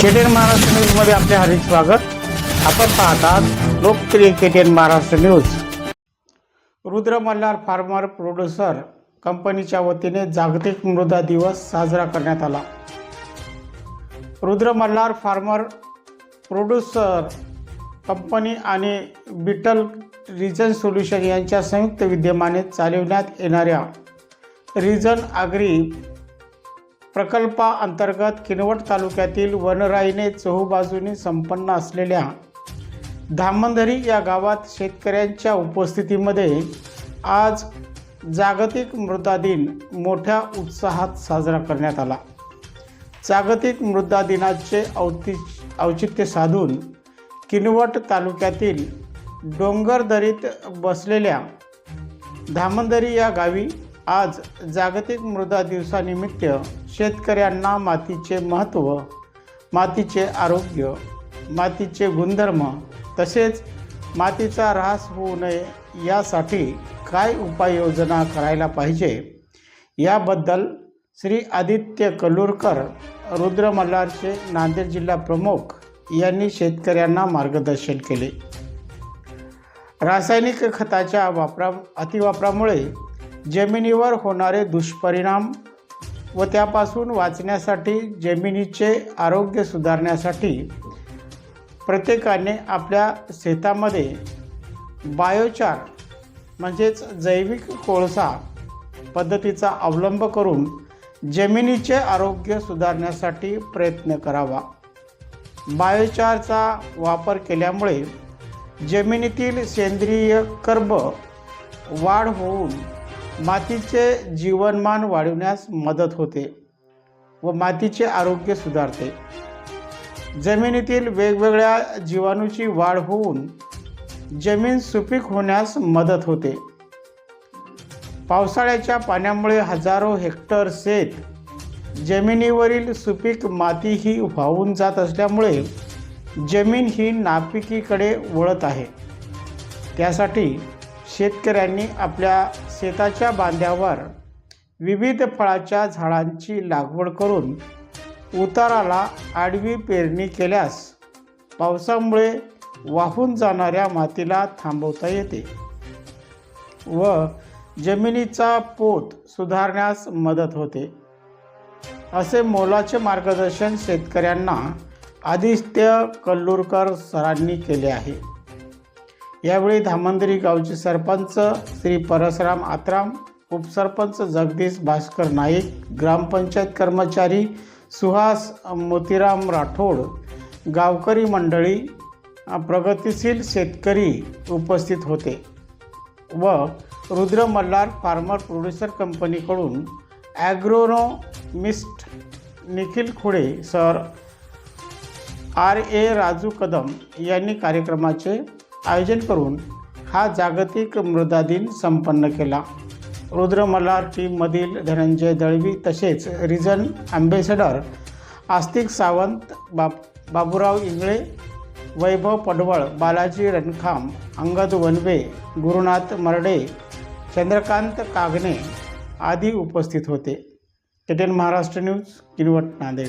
KTN Maharashtra न्यूजमध्ये आपले हार्दिक स्वागत. आपण पाहतात लोकप्रिय KTN Maharashtra news Rudra Malhar farmer producer कंपनीच्या वतीने जागतिक मृदा दिवस साजरा करण्यात आला. Rudra Malhar farmer producer company आणि बिटल रिजन सोल्युशन यांच्या संयुक्त विद्यमाने चालविण्यात येणाऱ्या रिजन आग्री प्रकल्पाअंतर्गत किनवट तालुक्यातील वनराईने चहूबाजूने संपन्न असलेल्या धामंदरी या गावात शेतकऱ्यांच्या उपस्थितीमध्ये आज जागतिक मृदा दिन मोठ्या उत्साहात साजरा करण्यात आला. जागतिक मृदा दिनाचे औति औचित्य साधून किनवट तालुक्यातील डोंगरदरीत बसलेल्या धामंदरी या गावी आज जागतिक मृदा दिवसानिमित्त शेतकऱ्यांना मातीचे महत्त्व मातीचे आरोग्य मातीचे गुणधर्म तसेच मातीचा ऱ्हास होऊ नये यासाठी काय उपाययोजना करायला पाहिजे? याबद्दल श्री आदित्य कलूरकर रुद्र मल्हारचे नांदेड जिल्हा प्रमुख यांनी शेतकऱ्यांना मार्गदर्शन केले. रासायनिक खताच्या वापरा अतिवापरामुळे जमिनीवर होणारे दुष्परिणाम व त्यापासून वाचण्यासाठी जमिनीचे आरोग्य सुधारण्यासाठी प्रत्येकाने आपल्या शेतामध्ये बायोचार म्हणजेच जैविक कोळसा पद्धतीचा अवलंब करून जमिनीचे आरोग्य सुधारण्यासाठी प्रयत्न करावा. बायोचारचा वापर केल्यामुळे जमिनीतील सेंद्रिय कर्ब वाढ होऊन मातीचे जीवनमान वाढवण्यास मदत होते व मातीचे आरोग्य सुधारते. जमिनीतील वेगवेगळ्या जीवाणूची वाढ होऊन जमीन सुपीक होण्यास मदत होते. पावसाळ्याच्या पाण्यामुळे हजारो हेक्टर शेत जमिनीवरील सुपीक माती ही वाहून जात असल्यामुळे जमीन ही नापिकीकडे वळत आहे. त्यासाठी शेतकऱ्यांनी आपल्या शेताच्या बांध्यावर विविध फळाच्या झाडांची लागवड करून उताराला आडवी पेरणी केल्यास पावसामुळे वाहून जाणाऱ्या मातीला थांबवता येते व जमिनीचा पोत सुधारण्यास मदत होते. असे मोलाचे मार्गदर्शन शेतकऱ्यांना आदित्य कल्लूरकर सरांनी केले आहे. यावेळी धामंदरी गावचे सरपंच श्री परसराम आत्राम उपसरपंच जगदीश भास्कर नाईक ग्रामपंचायत कर्मचारी सुहास मोतीराम राठोड गावकरी मंडळी प्रगतिशील शेतकरी उपस्थित होते व रुद्र मल्हार फार्मर प्रोड्युसर कंपनीकडून agronomist Nikhil Khude sir R A Raju Kadam यांनी कार्यक्रमाचे आयोजन करून हा जागतिक मृदा दिन संपन्न केला. रुद्रमलार टीममधील धनंजय दळवी तसेच रिजन ॲम्बेसेडर आस्तिक सावंत बाब बाबूराव इंगळे वैभव पडवळ बालाजी रणखाम अंगद वनवे गुरुनाथ मर्डे चंद्रकांत कागणे आदी उपस्थित होते. KTN Maharashtra news Kinwat Nanded.